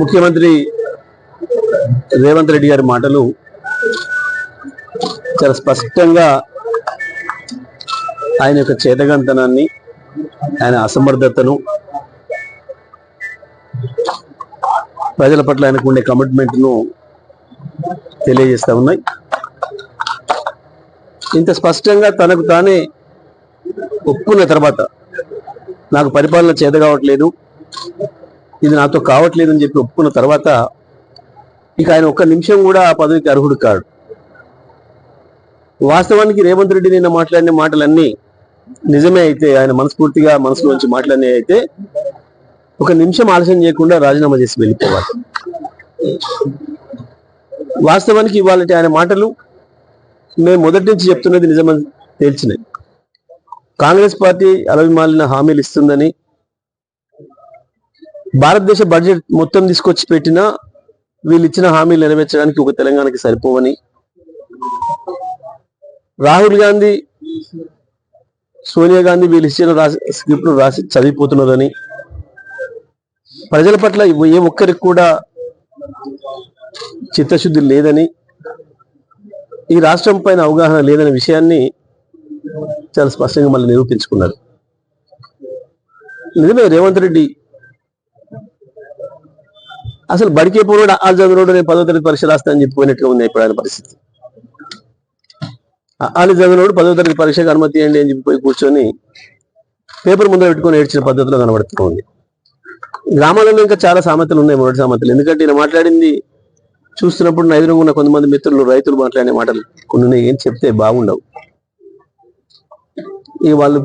ముఖ్యమంత్రి రేవంత్ రెడ్డి గారి మాటలు చాలా స్పష్టంగా ఆయన యొక్క చేతగంతనాన్ని ఆయన అసమర్థతను ప్రజల పట్ల ఆయనకు ఉండే కమిట్మెంట్ను తెలియజేస్తూ ఉన్నాయి. ఇంత స్పష్టంగా తనకు తానే ఒప్పుకున్న తర్వాత నాకు పరిపాలన చేత కావట్లేదు. ఇది నాతో కావట్లేదని చెప్పి ఒప్పుకున్న తర్వాత ఇక ఆయన ఒక్క నిమిషం కూడా ఆ పదవికి అర్హుడు కాడు. వాస్తవానికి రేవంత్ రెడ్డి నిన్న మాట్లాడిన మాటలన్నీ నిజమే అయితే ఆయన మనస్ఫూర్తిగా మనసులోంచి మాట్లాడినవి అయితే ఒక నిమిషం ఆలస్యం చేయకుండా రాజీనామా చేసి వెళ్ళిపోవాలి. వాస్తవానికి ఇవాళ ఆయన మాటలు మేము మొదటి నుంచి చెప్తున్నది నిజమని తేల్చినాయి కాంగ్రెస్ పార్టీ అలవిమాలిన హామీలు ఇస్తుందని భారతదేశ బడ్జెట్ మొత్తం తీసుకొచ్చి పెట్టినా వీళ్ళు ఇచ్చిన హామీలు నెరవేర్చడానికి ఒక తెలంగాణకి సరిపోవని. రాహుల్ గాంధీ సోనియా గాంధీ వీళ్ళు ఇచ్చిన రాసి స్క్రిప్ట్ రాసి చదివిపోతున్నదని. ప్రజల పట్ల ఏ ఒక్కరికి కూడా చిత్తశుద్ధి లేదని. ఈ రాష్ట్రం పైన అవగాహన లేదనే విషయాన్ని చాలా స్పష్టంగా మళ్ళీ నిరూపించుకున్నారు. నిజమే రేవంత్ రెడ్డి అసలు బడికే పూర్వుడు ఆ చదువుడు నేను పదో తరగతి పరీక్ష రాస్తానని చెప్పిపోయినట్టుగా ఉంది ఇప్పుడు ఆయన పరిస్థితి. ఆలి చంద్రుడు పదో తరగతి పరీక్షకు అనుమతి ఇవ్వండి అని చెప్పిపోయి కూర్చొని పేపర్ ముందర పెట్టుకొని ఏడ్చిన పద్ధతిలో కనబడుతూ ఉంది. గ్రామాలలో ఇంకా చాలా సామెతలు ఉన్నాయి మొదటి సామెతలు. ఎందుకంటే ఈయన మాట్లాడింది చూస్తున్నప్పుడు నా ఉన్న కొంతమంది మిత్రులు రైతులు మాట్లాడే మాటలు కొన్ని ఉన్నాయి. ఏం చెప్తే బాగుండవు. ఇక వాళ్ళు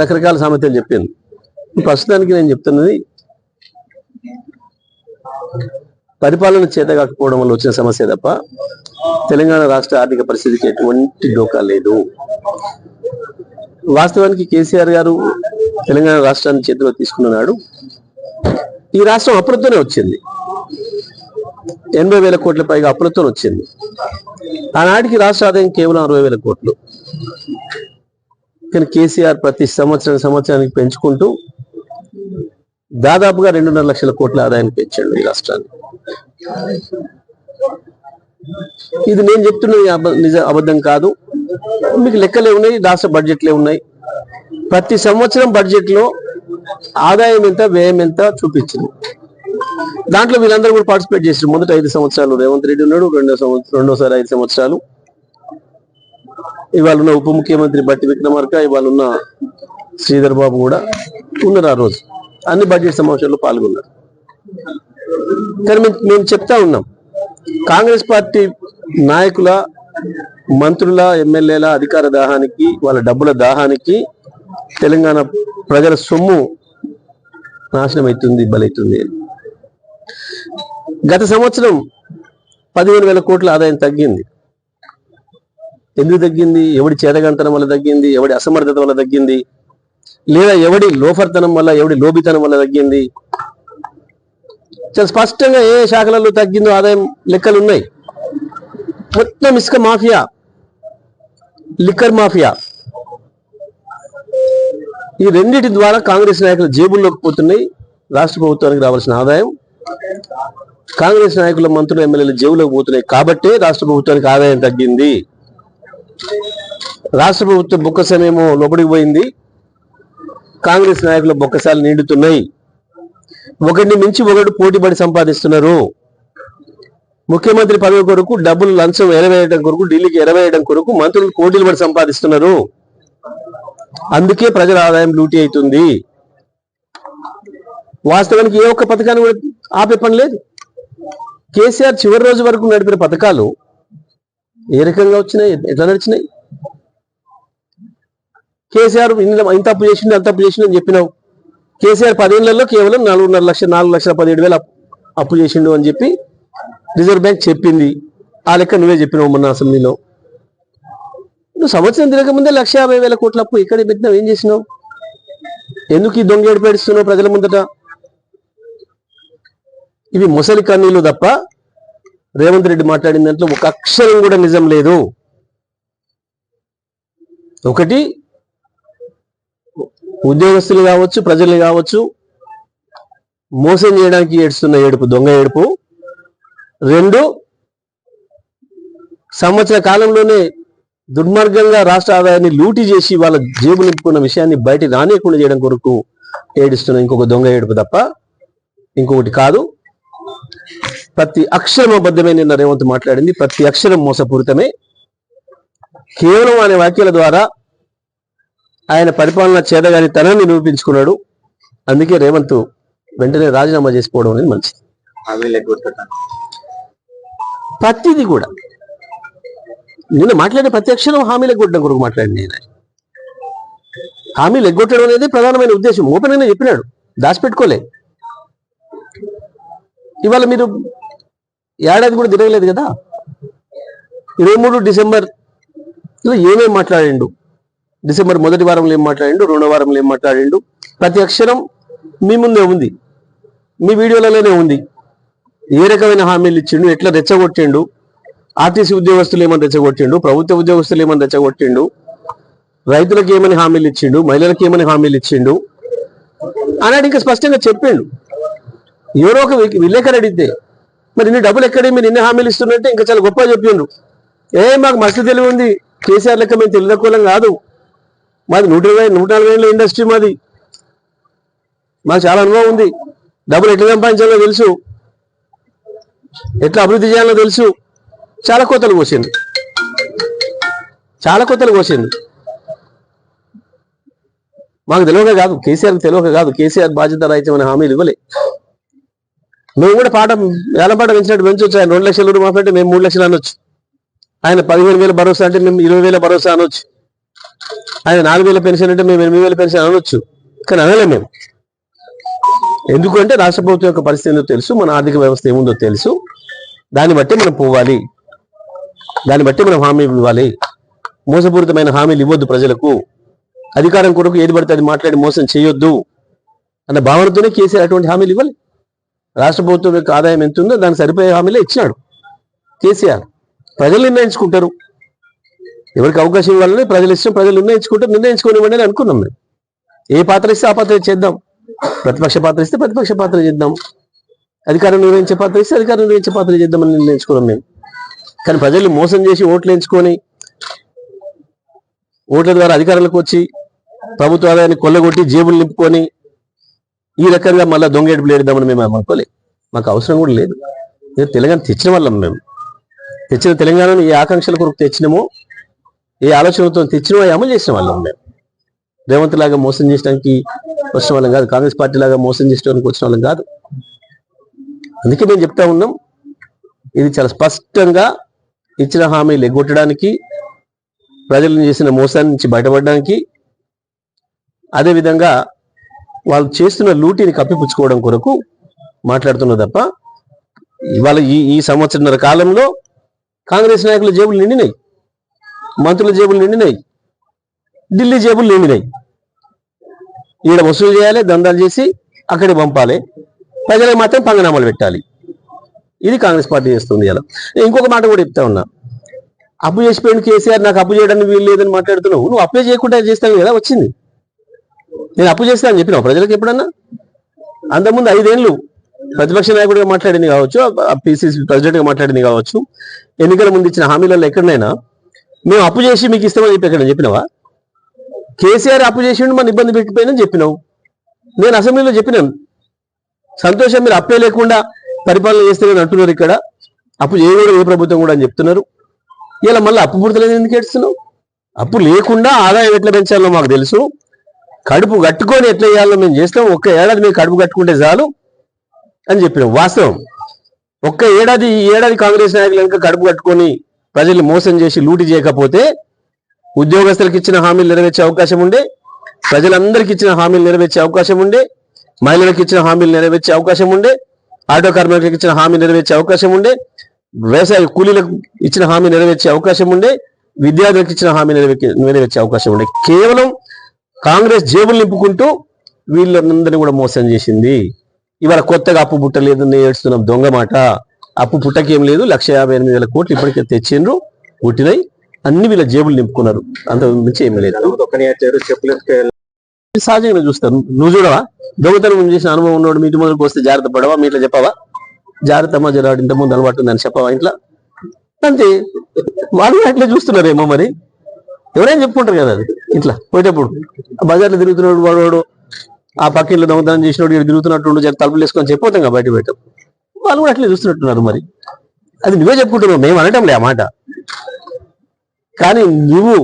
రకరకాల సామెతలు చెప్పింది ప్రస్తుతానికి నేను చెప్తున్నది పరిపాలన చేత కాకపోవడం వల్ల వచ్చిన సమస్య తప్ప తెలంగాణ రాష్ట్ర ఆర్థిక పరిస్థితికి ఎటువంటి డోకా లేదు. వాస్తవానికి కేసీఆర్ గారు తెలంగాణ రాష్ట్రాన్ని చేతిలో తీసుకున్నాడు ఈ రాష్ట్రం అప్పులతోనే వచ్చింది. ఎనభై వేల కోట్ల పైగా అప్పులతో వచ్చింది. ఆనాటికి రాష్ట్ర ఆదాయం కేవలం అరవై వేల కోట్లు. కానీ కేసీఆర్ ప్రతి సంవత్సరం సంవత్సరానికి పెంచుకుంటూ దాదాపుగా రెండున్నర లక్షల కోట్ల ఆదాయాన్ని పెంచాడు ఈ రాష్ట్రాన్ని. ఇది నేను చెప్తున్నది నిజ అబద్ధం కాదు. మీకు లెక్కలే ఉన్నాయి రాష్ట్ర బడ్జెట్లే ఉన్నాయి. ప్రతి సంవత్సరం బడ్జెట్లో ఆదాయం ఎంత వ్యయం ఎంత చూపించింది. దాంట్లో వీళ్ళందరూ కూడా పార్టిసిపేట్ చేశారు మొదట ఐదు సంవత్సరాలు రేవంత్ రెడ్డి ఉన్నాడు రెండో సంవత్సరం రెండోసారి ఐదు సంవత్సరాలు. ఇవాళ ఉన్న ఉప ముఖ్యమంత్రి బట్టి విక్రమార్క ఇవాళ ఉన్న శ్రీధర్ బాబు కూడా ఉన్నారు ఆ రోజు. అన్ని బడ్జెట్ సమావేశాల్లో పాల్గొన్నారు. కానీ మేము చెప్తా ఉన్నాం. కాంగ్రెస్ పార్టీ నాయకుల మంత్రుల ఎమ్మెల్యేల అధికార దాహానికి వాళ్ళ డబ్బుల దాహానికి తెలంగాణ ప్రజల సొమ్ము నాశనం అవుతుంది బలవుతుంది గత సంవత్సరం పదిహేను వేల కోట్ల ఆదాయం తగ్గింది. ఎందుకు తగ్గింది? ఎవడి చేతగంతనం వల్ల తగ్గింది? ఎవడి అసమర్థత వల్ల తగ్గింది? లేదా ఎవడి లోఫర్తనం వల్ల ఎవడి లోబితనం వల్ల తగ్గింది? చాలా స్పష్టంగా ఏ శాఖలలో తగ్గిందో ఆదాయం లెక్కలు ఉన్నాయి. మొత్తం ఇసుక మాఫియా లిక్కర్ మాఫియా. ఈ రెండింటి ద్వారా కాంగ్రెస్ నాయకుల జేబుల్లోకి పోతున్నాయి. రాష్ట్ర ప్రభుత్వానికి రావాల్సిన ఆదాయం. కాంగ్రెస్ నాయకుల మంత్రులు ఎమ్మెల్యేల జేబులోకి పోతున్నాయి కాబట్టే రాష్ట్ర ప్రభుత్వానికి ఆదాయం తగ్గింది. రాష్ట్ర ప్రభుత్వం బొక్కసమేమో లోపలికి పోయింది. కాంగ్రెస్ నాయకుల బొక్కసాలు నిండుతున్నాయి. ఒకరిని మించి ఒకటి పోటీపడి సంపాదిస్తున్నారు. ముఖ్యమంత్రి పదవి కొరకు డబ్బులు లంచం ఎరవేయడం కొరకు ఢిల్లీకి ఎరవేయడం కొరకు మంత్రులు కోటీలు పడి సంపాదిస్తున్నారు. అందుకే ప్రజల ఆదాయం లూటీ అవుతుంది. వాస్తవానికి ఏ ఒక్క పథకాన్ని కూడా ఆపే పని లేదు. కేసీఆర్ చివరి రోజు వరకు నడిపిన పథకాలు ఏ రకంగా వచ్చినాయి? ఎట్లా నడిచినాయి? కేసీఆర్ ఇంత అప్పు చేసిండు అంత అప్పు చేసిండు అని చెప్పినావు. కేసీఆర్ పదేళ్ళలో కేవలం నాలుగున్నర లక్షల నాలుగు లక్షల పదిహేడు వేలు అప్పు- చేసిండు అని చెప్పి రిజర్వ్ బ్యాంక్ చెప్పింది. ఆ లెక్క నువ్వే చెప్పినావు మొన్న అసెంబ్లీలో. నువ్వు సంవత్సరం తిరగక ముందే లక్ష యాభై వేల కోట్ల అప్పు ఇక్కడ పెట్టినావు. ఏం చేసినావు? ఎందుకు ఈ దొంగ ఏడుపేడుస్తున్నావు ప్రజల ముందట? ఇవి ముసలి కన్నీళ్ళు తప్ప రేవంత్ రెడ్డి మాట్లాడిన దాంట్లో ఒక అక్షరం కూడా నిజం లేదు. ఒకటి ఉద్యోగస్తులు కావచ్చు ప్రజలు కావచ్చు మోసం చేయడానికి ఏడుస్తున్న ఏడుపు దొంగ ఏడుపు. రెండు సంవత్సర కాలంలోనే దుర్మార్గంగా రాష్ట్ర ఆదాయాన్ని లూటీ చేసి వాళ్ళ జేబు నింపుకున్న విషయాన్ని బయట రానియకుండా చేయడం కొరకు ఏడుస్తున్న ఇంకొక దొంగ ఏడుపు తప్ప ఇంకొకటి కాదు. ప్రతి అక్షరం అబద్ధమే నిన్న రేవంత్ మాట్లాడింది. ప్రతి అక్షరం మోసపూరితమే. కేవలం అనే వ్యాఖ్యల ద్వారా ఆయన పరిపాలన చేదగాని తనాన్ని నిరూపించుకున్నాడు. అందుకే రేవంత్ వెంటనే రాజీనామా చేసుకోవడం అనేది మంచిది. ప్రతిదీ కూడా. నిన్న మాట్లాడే ప్రతి అక్షరం హామీలు ఎగ్గొట్టడం కొరకు మాట్లాడింది నేను. హామీలు ఎగ్గొట్టడం అనేది ప్రధానమైన ఉద్దేశం. ఓపెన్ గానే చెప్పినాడు. దాచిపెట్టుకోలే. ఇవాళ మీరు ఏడాది కూడా తిరగలేదు కదా? ఇరవై మూడు డిసెంబర్లో ఏమేమి మాట్లాడిండు? డిసెంబర్ మొదటి వారంలో ఏం మాట్లాడిండు రెండో వారంలో ఏం మాట్లాడిండు. ప్రతి అక్షరం మీ ముందే ఉంది. మీ వీడియోలలోనే ఉంది. ఏ రకమైన హామీలు ఇచ్చిండు ఎట్లా రెచ్చగొట్టిండు ఆర్టీసీ ఉద్యోగస్తులు ఏమని రెచ్చగొట్టిండు ప్రభుత్వ ఉద్యోగస్తులు ఏమని రెచ్చగొట్టిండు రైతులకు ఏమని హామీలు ఇచ్చిండు మహిళలకు ఏమని హామీలు ఇచ్చిండు అన్నాడు. ఇంకా స్పష్టంగా చెప్పిండు. ఎవరో ఒక విలేకరు అడిగితే మరి ఇన్ని డబ్బులు ఎక్కడే మీరు ఇన్ని హామీలు ఇస్తున్నట్టే ఇంకా చాలా గొప్పగా చెప్పిండ్రు ఏ మాకు మస్తు తెలివి ఉంది. కేసీఆర్ లెక్క మేము తెలియకూలం కాదు. మాది నూట ఇరవై నూట నలభై ఏళ్ళ ఇండస్ట్రీ మాది. మాకు చాలా అనుభవం ఉంది. డబ్బులు ఎట్లా సంపాదించాలో తెలుసు. ఎట్లా అభివృద్ధి చేయాలో తెలుసు. చాలా కోతలు కోసింది చాలా కోతలు కోసింది మాకు తెలియక కాదు కేసీఆర్ తెలియక కాదు. కేసీఆర్ బాధ్యత రహితమైన హామీలు ఇవ్వలే. మేము కూడా పాట వేల పాట పెంచినట్టు పెంచవచ్చు ఆయన రెండు లక్షల రూపాయలు అంటే మేము మూడు లక్షలు అనొచ్చు. ఆయన పదిహేను వేల భరోసా అంటే మేము ఇరవై వేల భరోసా అనొచ్చు. ఆయన నాలుగు వేల పెన్షన్ అంటే మేము ఎనిమిది వేల పెన్షన్ అనొచ్చు కానీ అనలేం మేము. ఎందుకంటే రాష్ట్ర ప్రభుత్వం యొక్క పరిస్థితి ఏందో తెలుసు మన ఆర్థిక వ్యవస్థ ఏముందో తెలుసు. దాన్ని బట్టి మనం పోవాలి. దాన్ని బట్టి మనం హామీ ఇవ్వాలి. మోసపూరితమైన హామీలు ఇవ్వద్దు ప్రజలకు. అధికారం కొరకు ఏది పడితే అది మాట్లాడి మోసం చేయొద్దు అన్న భావనతోనే కేసీఆర్ అటువంటి హామీలు ఇవ్వాలి. రాష్ట్ర ప్రభుత్వం యొక్క ఆదాయం ఎంత ఉందో దానికి సరిపోయే హామీలే ఇచ్చినాడు. కేసీఆర్ ప్రజలు నిర్ణయించుకుంటారు. ఎవరికి అవకాశం ఇవ్వాలని ప్రజలు ఇష్టం ప్రజలు నిర్ణయించుకుంటే నిర్ణయించుకోనివ్వండి అని అనుకున్నాం మేము. ఏ పాత్ర ఇస్తే ఆ పాత్ర చేద్దాం. ప్రతిపక్ష పాత్ర ఇస్తే ప్రతిపక్ష పాత్ర చేద్దాం. అధికారం నిర్వహించే పాత్ర ఇస్తే అధికారం నిర్వహించే పాత్ర చేద్దామని నిర్ణయించుకున్నాం మేము. కానీ ప్రజలు మోసం చేసి ఓట్లు ఎంచుకొని ఓట్ల ద్వారా అధికారంలోకి వచ్చి ప్రభుత్వ ఆదాయాన్ని కొల్లగొట్టి జేబులు నింపుకొని ఈ రకంగా మళ్ళీ దొంగేడుపులు లేడదామని మేము అనుకోలే. మాకు అవసరం కూడా లేదు. తెలంగాణ తెచ్చిన వాళ్ళం మేము. తెచ్చిన తెలంగాణను ఏ ఆకాంక్షల కొరకు తెచ్చినామో ఏ ఆలోచనలతో తెచ్చినో అమలు చేసిన వాళ్ళం మేము రేవంత్ లాగా మోసం చేయడానికి వచ్చిన వాళ్ళం కాదు కాంగ్రెస్ పార్టీ లాగా మోసం చేయడానికి వచ్చిన వాళ్ళం కాదు. అందుకే మేము చెప్తా ఉన్నాం ఇది చాలా స్పష్టంగా ఇచ్చిన హామీలు ఎగ్గొట్టడానికి ప్రజలను చేసిన మోసాన్ని నుంచి బయటపడడానికి అదేవిధంగా వాళ్ళు చేస్తున్న లూటీని కప్పిపుచ్చుకోవడం కొరకు మాట్లాడుతున్నా తప్ప ఇవాళ ఈ ఈ సంవత్సరంన్నర కాలంలో కాంగ్రెస్ నాయకుల జేబులు నిండినాయి. మంత్రుల జేబులు నిండినాయి. ఢిల్లీ జేబులు నిండినాయి. ఈడ వసూలు చేయాలి దందాలు చేసి అక్కడికి పంపాలి. ప్రజలకు మాత్రం పంగనామాలు పెట్టాలి. ఇది కాంగ్రెస్ పార్టీ చేస్తుంది ఇలా. ఇంకొక మాట కూడా చెప్తా ఉన్నా. అప్పు చేసిపోయిన కేసీఆర్ నాకు అప్పు చేయడానికి వీలు లేదని మాట్లాడుతున్నావు. నువ్వు అప్లై చేయకుండా చేస్తాను కదా వచ్చింది. నేను అప్పు చేస్తానని చెప్పినావు ప్రజలకు ఎప్పుడన్నా? అంతకుముందు ఐదేళ్ళు ప్రతిపక్ష నాయకుడిగా మాట్లాడింది కావచ్చు పిసిసి ప్రెసిడెంట్గా మాట్లాడింది కావచ్చు. ఎన్నికల ముందు ఇచ్చిన హామీలలో ఎక్కడైనా మేము అప్పు చేసి మీకు ఇస్తామని చెప్పి ఎక్కడ చెప్పినావా? కేసీఆర్ అప్పు చేసిండు మన ఇబ్బంది పెట్టిపోయినని చెప్పినావు. నేను అసెంబ్లీలో చెప్పినాను. సంతోషం మీరు అప్పే లేకుండా పరిపాలన చేస్తారని అంటున్నారు ఇక్కడ. అప్పు చేయకూడదు ఏ ప్రభుత్వం కూడా అని చెప్తున్నారు. ఇలా మళ్ళీ అప్పు పుడతలేదు ఎందుకు ఏడుస్తున్నావు? అప్పు లేకుండా ఆదాయం ఎట్లా పెంచాలో మాకు తెలుసు. కడుపు కట్టుకొని ఎట్లా చేయాలో మేము చేస్తాం. ఒక్క ఏడాది మేము కడుపు కట్టుకుంటే చాలు అని చెప్పినాం. వాస్తవం. ఒక్క ఏడాది ఈ ఏడాది కాంగ్రెస్ నాయకులు కనుక కడుపు కట్టుకొని ప్రజలు మోసం చేసి లూటి చేయకపోతే ఉద్యోగస్తులకు ఇచ్చిన హామీలు నెరవేర్చే అవకాశం ఉండే ప్రజలందరికీ ఇచ్చిన హామీలు నెరవేర్చే అవకాశం ఉండే మహిళలకు ఇచ్చిన హామీలు నెరవేర్చే అవకాశం ఉండే ఆటో కార్మికులకు ఇచ్చిన హామీ నెరవేర్చే అవకాశం ఉండే వ్యవసాయ కూలీలకు ఇచ్చిన హామీ నెరవేర్చే అవకాశం ఉండే విద్యార్థులకు ఇచ్చిన హామీ నెరవేర్చే నెరవేర్చే అవకాశం ఉండే. కేవలం కాంగ్రెస్ జేబులు నింపుకుంటూ వీళ్ళందరినీ కూడా మోసం చేసింది. ఇవాళ కొత్తగా అప్పు పుట్టలేదని ఏడుస్తున్నాం దొంగ మాట. అప్పు పుట్టకేం లేదు. లక్ష యాభై ఎనిమిది వేల కోట్లు ఇప్పటికే తెచ్చిండ్రు పుట్టినాయి. అన్ని వీళ్ళ జేబులు నింపుకున్నారు. అంత మించి ఏమీ లేదు. సహజంగా చూస్తారు. నువ్వు చూడవా? దొంగతనం చేసిన అనుభవం ఉన్నవాడు మీ ఇంటి ముందుకు వస్తే జాగ్రత్త పడవా? మీ ఇట్లా చెప్పవా? జాగ్రత్త అమ్మ జరాడు ఇంత ముందు అలవాటు ఉందని చెప్పవా ఇంట్లో? అంతే. వాళ్ళు అట్లా చూస్తున్నారేమో మరి. ఎవరైనా చెప్పుకుంటారు కదా అది. ఇట్లా పోయేటప్పుడు. ఆ బజార్లో తిరుగుతున్నాడు వాడు వాడు ఆ పక్కింట్లో దొంగతనం చేసినోడు ఇక్కడ తిరుగుతున్నట్టు తలుపులు వేసుకొని చెప్పిపోతాం కదా బయట పెట్టాం వాళ్ళు కూడా అట్లే చూస్తున్నట్టున్నారు మరి. అది నువ్వే చెప్పుకుంటున్నావు మేము అనటం లే ఆ మాట. కానీ నువ్వు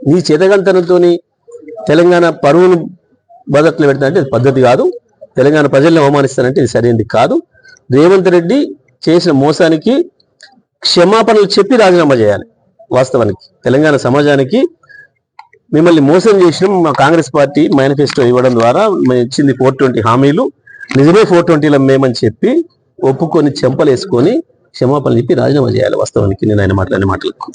నీ చేతగంతనంతో తెలంగాణ పరువును బదట్లు పెడతానంటే అది పద్ధతి కాదు. తెలంగాణ ప్రజల్ని అవమానిస్తానంటే ఇది సరైనది కాదు. రేవంత్ రెడ్డి చేసిన మోసానికి క్షమాపణలు చెప్పి రాజీనామా చేయాలి వాస్తవానికి. తెలంగాణ సమాజానికి మిమ్మల్ని మోసం చేసిన మా కాంగ్రెస్ పార్టీ మేనిఫెస్టో ఇవ్వడం ద్వారా మేము ఇచ్చింది ఫోర్ ట్వంటీ హామీలు. నిజమే ఫోర్ ట్వంటీలో మేమని చెప్పి ఒప్పుకొని చెంపలేసుకొని క్షమాపణ చెప్పి రాజీనామా చేయాలి వాస్తవానికి నేను ఆయన మాట్లాడిన మాటలకు.